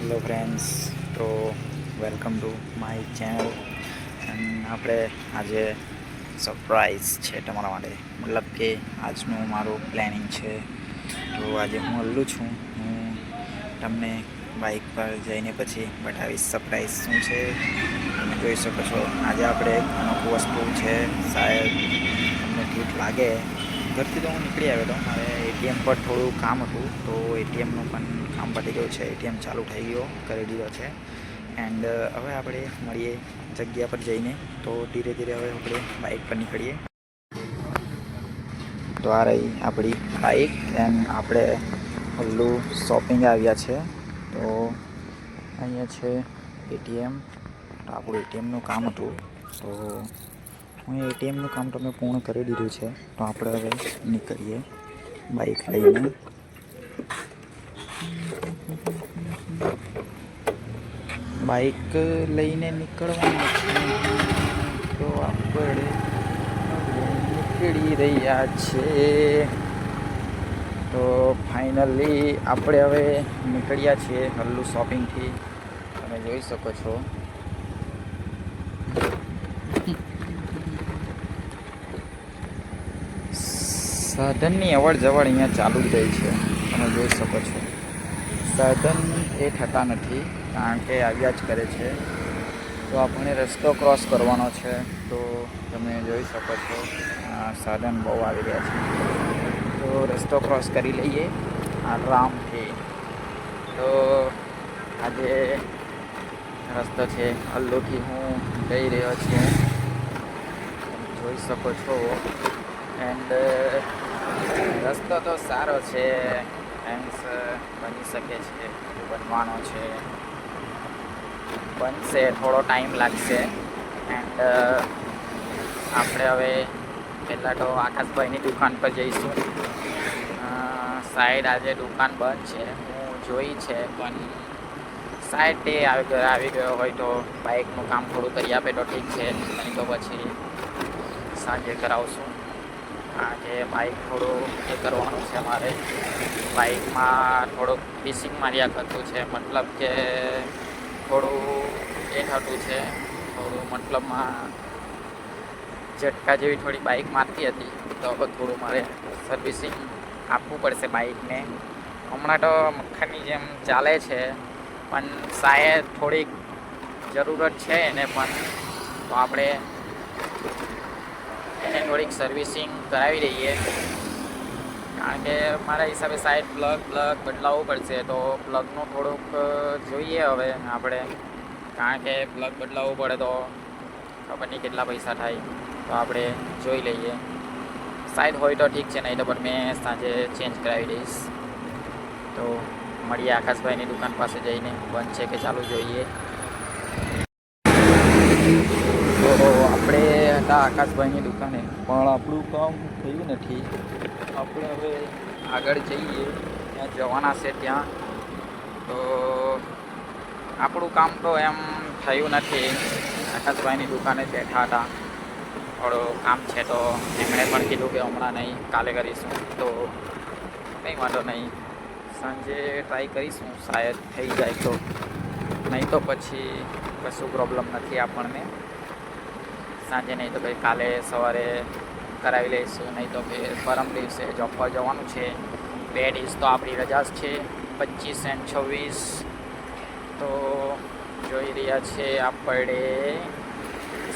Hello friends તો welcome to my channel આપણે આજે સરપ્રાઈઝ છે તમારા માટે. મતલબ કે આજનું મારું પ્લાનિંગ છે. તો આજે હું હલ્લું છું. હું તમને બાઇક પર જઈને પછી બતાવીશ સરપ્રાઈઝ શું છે. તમે જોઈ શકો છો, આજે આપણે અનોખું વસ્તુ છે. શાયદ તમને ઠીક લાગે. ઘરથી તો હું નીકળી આવ્યો હતો મારે એટીએમ પર થોડું કામ હતું, તો એટીએમનું પણ કામ પતી ગયું છે. એટીએમ ચાલુ થઈ ગયો, કરી દીધો છે. એન્ડ હવે આપણે મળીએ જગ્યા પર જઈને, તો ધીરે ધીરે હવે આપણે બાઇક પર નીકળીએ. તો આ રહી આપણી બાઇક એન્ડ આપણે હલ્લું શોપિંગ આવ્યા છે. તો અહીંયા છે એટીએમ તો આપણું એટીએમનું કામ હતું. તો હું એટીએમનું કામ તમે પૂર્ણ કરી દીધું છે. તો આપણે હવે નીકળીએ. બાઇક લઈને બાઇક લઈને નીકળવાનું તો આપણે નીકળી રહ્યા છે તો ફાઇનલી આપણે હવે નીકળ્યા છીએ હલ્લુ શોપિંગથી તમે જોઈ શકો છો સાધનની અવર જવર અહીંયા ચાલુ જ છે. તમે જોઈ શકો છો. સાધન એ થતા નથી, કારણ કે આવ્યા જ કરે છે. તો આપણે રસ્તો ક્રોસ કરવાનો છે. તો તમે જોઈ શકો છો સાધન બહુ આવી રહ્યા છે. તો રસ્તો ક્રોસ કરી લઈએ. આરામથી તો આજે રસ્તો છે. હલ્લુથી હું જઈ રહ્યો છું. જોઈ શકો છો. એન્ડ રસ્તો તો સારો છે. એન્ડ બની શકે છે. બનવાનો છે. બનશે, થોડો ટાઈમ લાગશે. એન્ડ આપણે હવે પહેલાં તો આકાશભાઈની દુકાન પર જઈશું. સાઈડ આજે દુકાન બંધ છે. હું જોઈ છે, પણ સાઈડ તે આવી ગયો હોય તો બાઇકનું કામ થોડું કરી આપે તો ઠીક છે. નહીં તો પછી સાંજે કરાવશું. આજે બાઇક થોડું એ કરવાનું છે મારે. બાઇકમાં થોડુંક ડિસિંગ માર્યા કરતું છે. મતલબ કે થોડું એ થતું છે. થોડું મતલબમાં ઝટકા જેવી થોડી બાઇક મારતી હતી. તો હવે થોડું મારે સર્વિસિંગ આપવું પડશે બાઇકને હમણાં તો મખણની જેમ ચાલે છે. પણ શાયદ થોડીક જરૂરત છે એને પણ. તો આપણે એને થોડીક સર્વિસિંગ કરાવી દઈએ. કારણ કે મારા હિસાબે સાઈડ પ્લગ પ્લગ બદલાવવું પડશે. તો પ્લગનું થોડુંક જોઈએ હવે આપણે. કારણ કે પ્લગ બદલાવવું પડે તો ખબર નહીં કેટલા પૈસા થાય. તો આપણે જોઈ લઈએ. સાઈડ હોય તો ઠીક છે, નહીં તો પણ મેં સાંજે ચેન્જ કરાવી દઈશ. તો મળીએ આકાશભાઈની દુકાન પાસે જઈને. બંધ છે કે ચાલુ જોઈએ. તો હતા આકાશભાઈની દુકાને. પણ આપણું કામ થયું નથી. આપણે હવે આગળ જઈએ. ત્યાં જવાના છે ત્યાં. તો આપણું કામ તો એમ થયું નથી. આકાશભાઈની દુકાને બેઠા હતા. થોડું કામ છે તો એમણે પણ કીધું કે હમણાં નહીં, કાલે કરીશું. તો કંઈ વાંધો નહીં. સાંજે ટ્રાય કરીશું. શાયદ થઈ જાય તો. નહીં તો પછી કશું પ્રોબ્લેમ નથી આપણને. સાંજે નહીં તો ભાઈ કાલે સવારે કરાવી લઈશું, નહીં તો ભાઈ પરમ દિવસે જોબ પર જવાનું છે. બે દિવસ તો આપણી રજા જ છે પચીસ એન્ડ છવ્વીસ. તો જોઈ રહ્યા છે આપણે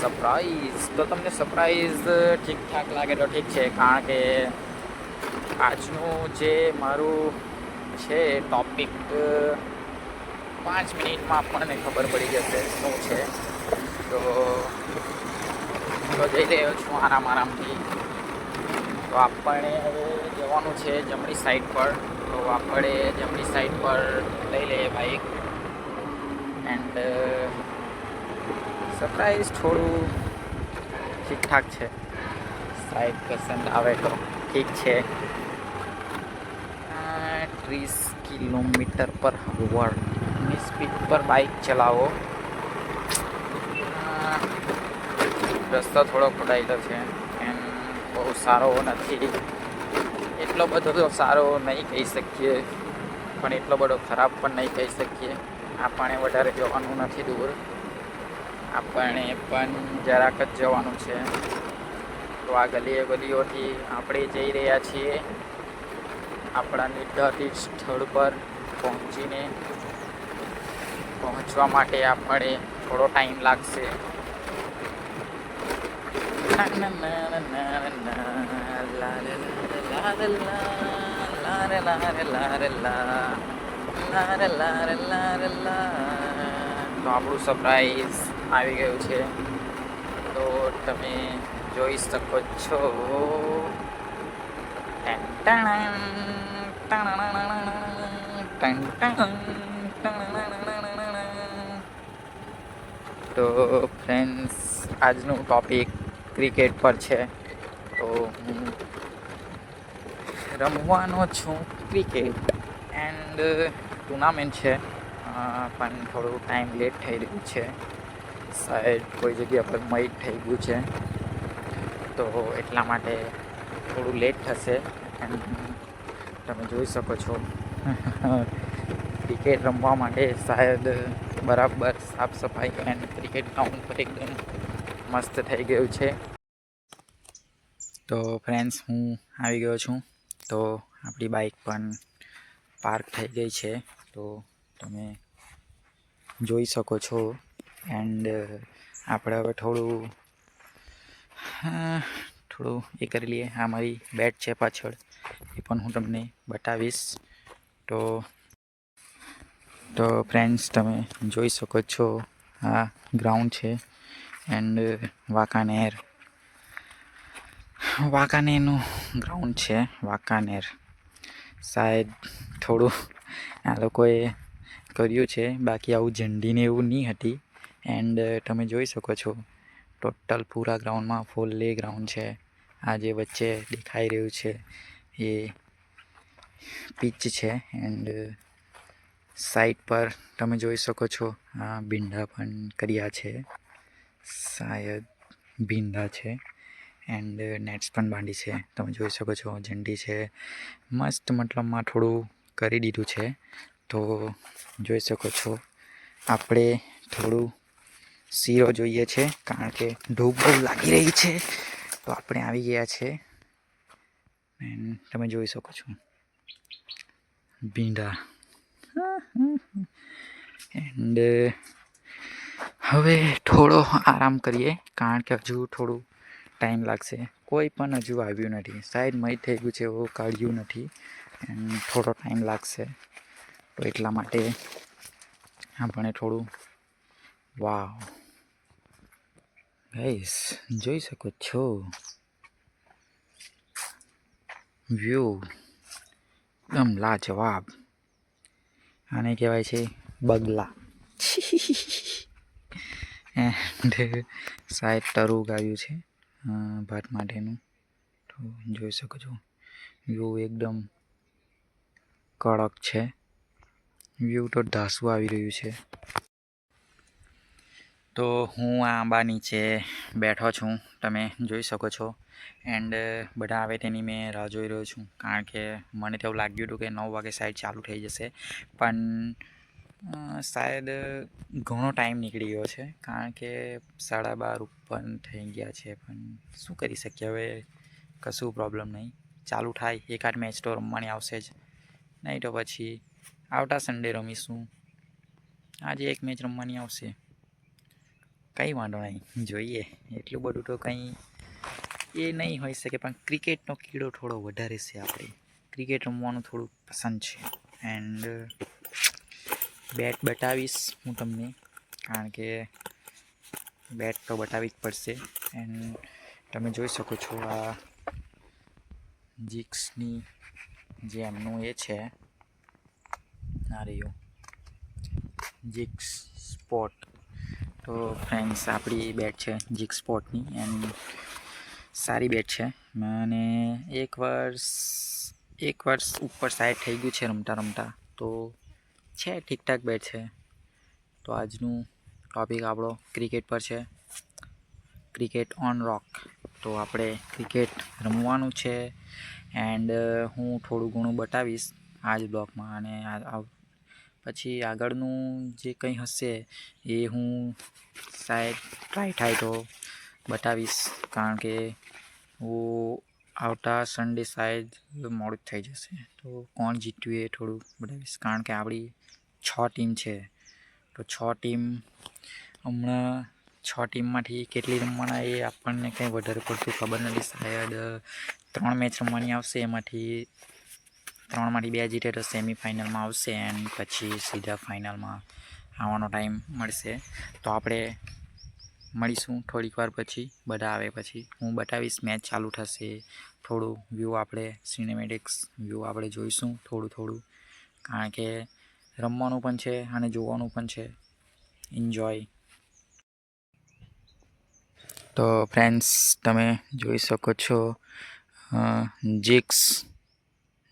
સરપ્રાઈઝ તો તમને સરપ્રાઈઝ ઠીકઠાક લાગે તો ઠીક છે, કારણ કે આજનું જે મારું છે ટોપિક પાંચ મિનિટમાં આપણને ખબર પડી જશે શું છે. તો તો જઈ રહ્યો છું આરામ આરામથી તો આપણે જવાનું છે જમણી સાઈડ પર. તો આપણે જમણી સાઈડ પર લઈ લઈએ બાઈક એન્ડ સરપ્રાઈઝ થોડું ઠીકઠાક છે. સાઈડ પસંદ આવે તો ઠીક છે. ત્રીસ કિલોમીટર પર હવરની સ્પીડ પર બાઇક ચલાવો. રસ્તો થોડો ખોડાયેલો છે. એમ બહુ સારો નથી. એટલો બધો સારો નહીં કહી શકીએ. પણ એટલો બધો ખરાબ પણ નહીં કહી શકીએ. આપણે વધારે જવાનું નથી દૂર. આપણે પણ જરાક જ જવાનું છે. તો આ ગલીએ ગલીઓથી આપણે જઈ રહ્યા છીએ. આપણા નિર્ધારિત સ્થળ પર પહોંચીને પહોંચવા માટે આપણે થોડો ટાઈમ લાગશે. તો આપણું સરપ્રાઈઝ આવી ગયું છે તો તમે જોઈ શકો છો. તો ફ્રેન્ડ્સ આજનું ટોપિક ક્રિકેટ પર છે. તો હું રમવાનો છું ક્રિકેટ. એન્ડ ટુર્નામેન્ટ છે. પણ થોડું ટાઈમ લેટ થઈ રહ્યું છે. સાહેબ, કોઈ જગ્યા પર મઈટ થઈ ગયું છે. તો એટલા માટે થોડું લેટ થશે. એન્ડ તમે જોઈ શકો છો. ક્રિકેટ રમવા માટે શાયદ બરાબર સાફ સફાઈ એન્ડ ક્રિકેટ ગ્રાઉન્ડ પર એકદમ મસ્ત થઈ ગયું છે. તો ફ્રેન્ડ્સ હું આવી ગયો છું. તો આપણી બાઇક પણ પાર્ક થઈ ગઈ છે. તો તમે જોઈ શકો છો. એન્ડ આપણે હવે થોડું થોડું એ કરી લઈએ. આ મારી બેટ છે પાછળ. એ પણ હું તમને બતાવીશ. તો તો ફ્રેન્ડ્સ તમે જોઈ શકો છો. આ ગ્રાઉન્ડ છે. એન્ડ વાંકાનેર વાંકાનેરનું ગ્રાઉન્ડ છે વાંકાનેર શાયદ થોડું આ લોકોએ કર્યું છે, બાકી આવું ઝંડીને એવું નહીં હતી. એન્ડ તમે જોઈ શકો છો, ટોટલ પૂરા ગ્રાઉન્ડમાં ફૂલ્લી ગ્રાઉન્ડ છે. આ જે વચ્ચે દેખાઈ રહ્યું છે, એ પિચ છે. એન્ડ સાઈડ પર તમે જોઈ શકો છો, આ ભીંડા પણ કર્યા છે. શાયદ ભીંડા છે એન્ડ નેટ્સ પણ બાંધી છે. તમે જોઈ શકો છો ઝંડી છે. મસ્ત મતલબમાં થોડું કરી દીધું છે. તો જોઈ શકો છો આપણે થોડું શીરો જોઈએ છે કારણ કે ધૂપ બહુ લાગી રહી છે. તો આપણે આવી ગયા છે. એન્ડ તમે જોઈ શકો છો ભીંડા. એન્ડ હવે થોડો આરામ કરીએ, કારણ કે હજુ થોડું ટાઈમ લાગશે. કોઈ પણ હજુ આવ્યું નથી. સાહેબ, મય થઈ ગયું છે એવું કાઢ્યું નથી. એન્ડ થોડો ટાઈમ લાગશે. તો એટલા માટે આપણે થોડું, વાવ. ગાઈસ, જોઈ શકો છો. વ્યૂ, એકદમ લાજવાબ. આને કહેવાય છે બગલા. એન્ડ સાઈડ ટરું ઉગાવ્યું છે ભાત માટેનું. તો જોઈ શકો છો વ્યૂ એકદમ કડક છે. વ્યૂ તો ધાસું આવી રહ્યું છે. તો હું આંબા નીચે બેઠો છું. તમે જોઈ શકો છો. એન્ડ બધા આવે તેની મેં રાહ જોઈ રહ્યો છું. કારણ કે મને તો એવું લાગ્યું હતું કે નવ વાગે સાઈડ ચાલુ થઈ જશે. પણ શાયદ ઘણો ટાઈમ નીકળી ગયો છે. કારણ કે સાડા બાર ઉપર થઈ ગયા છે. પણ શું કરી શકીએ? હવે કશું પ્રોબ્લેમ નહીં. ચાલુ થાય. એકાદ મેચ તો રમવાની આવશે જ. નહીં તો પછી આવતા સન્ડે રમીશું. આજે એક મેચ રમવાની આવશે. કંઈ વાંધો નહીં. જોઈએ. એટલું બધું તો કંઈ એ નહીં હોઈ શકે. પણ ક્રિકેટનો કીડો થોડો વધારે છે આપણે. ક્રિકેટ રમવાનું થોડું પસંદ છે. એન્ડ બેટ બતાવીશ. હું તમને, કારણ કે બેટ તો બતાવવી જ પડશે. એન્ડ તમે જોઈ શકો છો આ જીક્સની જે એમનું એ છે, આ રહ્યું. જીક્સ સ્પોટ તો ફ્રેન્ડ્સ આપણી બેટ છે જીક્સ સ્પોટની એન્ડ સારી બેટ છે. અને એક વર્ષ એક વર્ષ ઉપર સાઈડ થઈ ગયું છે રમતા રમતા. તો છે, ઠીકઠાક બેટ છે. તો આજનું ટોપિક આપણો ક્રિકેટ પર છે. ક્રિકેટ ઓન રોક તો આપણે ક્રિકેટ રમવાનું છે એન્ડ હું થોડું ઘણું બતાવીશ આ જ બ્લોગમાં અને પછી આગળનું જે કંઈ હશે એ હું શાયદ ટ્રાય થાય તો બતાવીશ. કારણ કે હું આવતા સન્ડે સાહેબ મોડું થઈ જશે. તો કોણ જીત્યું એ થોડું બતાવીશ. કારણ કે આપણી છ ટીમ છે. તો છ ટીમ હમણાં છ ટીમમાંથી કેટલી રમવાના એ આપણને કંઈ વધારે પડતું ખબર નથી. શાયદ ત્રણ મેચ રમવાની આવશે. એમાંથી ત્રણમાંથી બે જીતે તો સેમિફાઇનલમાં આવશે એન્ડ પછી સીધા ફાઇનલમાં આવવાનો ટાઈમ મળશે. તો આપણે મળીશું થોડીક વાર પછી. બધા આવે પછી. હું બતાવીશ મેચ ચાલુ થશે. થોડું વ્યૂ આપણે સિનેમેટિક્સ વ્યૂ આપણે જોઈશું થોડું થોડું. કારણ કે રમવાનું પણ છે અને જોવાનું પણ છે. એન્જોય તો ફ્રેન્ડ્સ તમે જોઈ શકો છો જીક્સ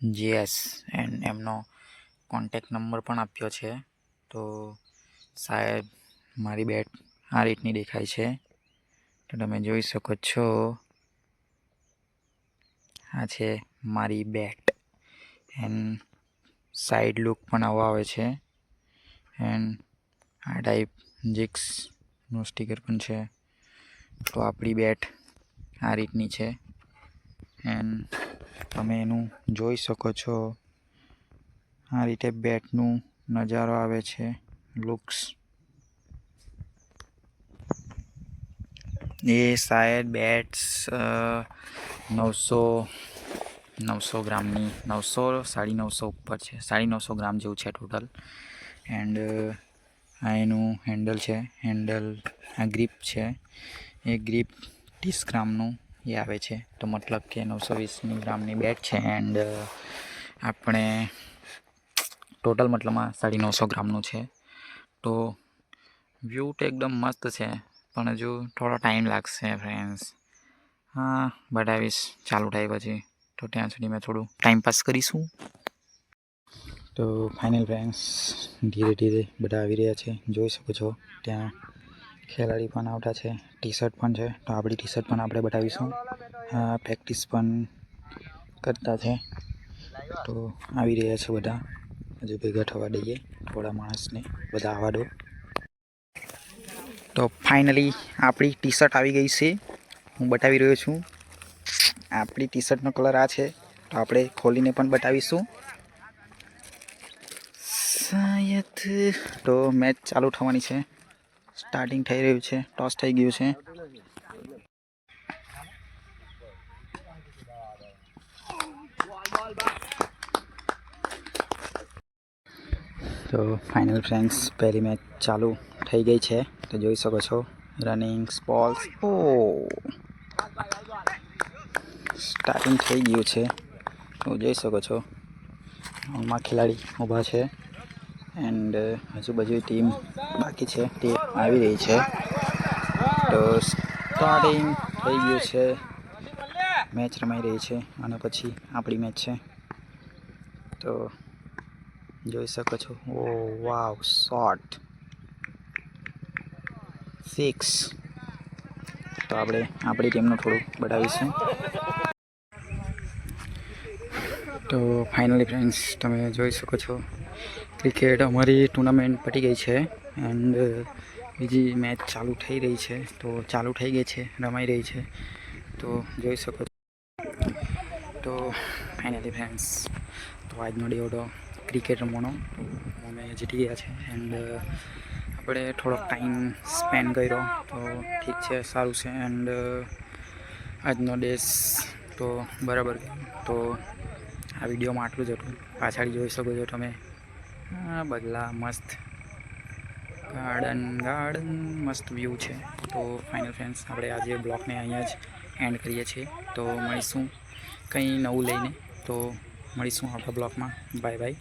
જીએસ એન્ડ એમનો કોન્ટેક નંબર પણ આપ્યો છે. તો સાહેબ, મારી બેટ આ રીતની દેખાય છે. તો તમે જોઈ શકો છો આ છે મારી બેટ એન્ડ સાઈડ લુક પણ આવો આવે છે. એન્ડ આ ટાઈપ જીક્સનું સ્ટીકર પણ છે. તો આપણી બેટ આ રીતની છે. એન્ડ તમે એનું જોઈ શકો છો. આ રીતે બેટનું નજારો આવે છે. લુક્સ એ શાયદ બેટ્સ નવસો નવસો ગ્રામની, નવસો, સાડી નવસો ઉપર છે. સાડી નવસો ગ્રામ જેવું છે ટોટલ એન્ડ આ એનું હેન્ડલ છે. હેન્ડલ આ ગ્રીપ છે. એ ગ્રીપ ત્રીસ ગ્રામનું એ આવે છે. તો મતલબ કે નવસો વીસની ગ્રામની બેટ છે. એન્ડ આપણે ટોટલ મતલબમાં સાડી નવસો ગ્રામનું છે. તો વ્યૂ તો એકદમ મસ્ત છે. પણ હજુ થોડો ટાઈમ લાગશે ફ્રેન્ડ્સ હા બતાવીશ ચાલુ થાય પછી. તો ત્યાં સુધી મેં થોડું ટાઈમ પાસ કરીશું. તો ફાઇનલ ફ્રેન્ડ્સ ધીરે ધીરે બધા આવી રહ્યા છે. જોઈ શકો છો, ત્યાં ખેલાડી પણ આવતા છે. ટી શર્ટ પણ છે. તો આપણી ટી શર્ટ પણ આપણે બતાવીશું. હા પ્રેક્ટિસ પણ કરતા છે. તો આવી રહ્યા છે બધા. હજુ ભેગા થવા દઈએ. થોડા માણસને બધા આવવા દો. તો ફાઇનલી આપણી ટી શર્ટ આવી ગઈ છે. હું બતાવી રહ્યો છું. આપણી ટી શર્ટનો કલર આ છે. તો આપણે ખોલીને પણ બતાવીશું. શાયદ તો મેચ ચાલુ થવાની છે. સ્ટાર્ટિંગ થઈ રહ્યું છે. ટોસ થઈ ગયું છે. તો ફાઇનલ ફ્રેન્ડ્સ પહેલી મેચ ચાલુ. થઈ ગઈ છે. તો જોઈ શકો છો રનિંગ સ્પોલ્સ ઓ. સ્ટાર્ટિંગ થઈ ગયું છે. તો જોઈ શકો છો, આમાં ખેલાડી ઊભા છે. એન્ડ હજુ બધી ટીમ બાકી છે. તે આવી રહી છે. તો સ્ટાર્ટિંગ થઈ ગયું છે. મેચ રમાઈ રહી છે. અને પછી આપણી મેચ છે. તો જોઈ શકો છો. ઓ વાવ શોટ સિક્સ તો આપણે આપણી ટીમનું થોડું બતાવીશું તો ફાઇનલી ફ્રેન્ડ્સ તમે જોઈ શકો છો ક્રિકેટ અમારી ટુર્નામેન્ટ પટી ગઈ છે એન્ડ બીજી મેચ ચાલુ થઈ રહી છે. તો ચાલુ થઈ ગઈ છે, રમાઈ રહી છે. તો જોઈ શકો છો. તો ફાઇનલી ફ્રેન્ડ્સ તો આજનો ડે ક્રિકેટ રમવાનો. અમે જીતી ગયા છે એન્ડ આપણે થોડોક ટાઈમ સ્પેન્ડ કર્યો, તો ઠીક છે, સારું છે. એન્ડ આજનો ડેસ તો બરાબર તો આ વિડીયોમાં આટલું જ હતું. પાછળ જોઈ શકો છો તમે. બદલા મસ્ત ગાર્ડન ગાર્ડન મસ્ત વ્યૂ છે. તો ફાઇનલ ફ્રેન્ડ્સ આપણે આજે બ્લોગને અહીંયા જ એન્ડ કરીએ છીએ. તો મળીશું કંઈ નવું લઈને. તો મળીશું આપણા બ્લોગમાં બાય બાય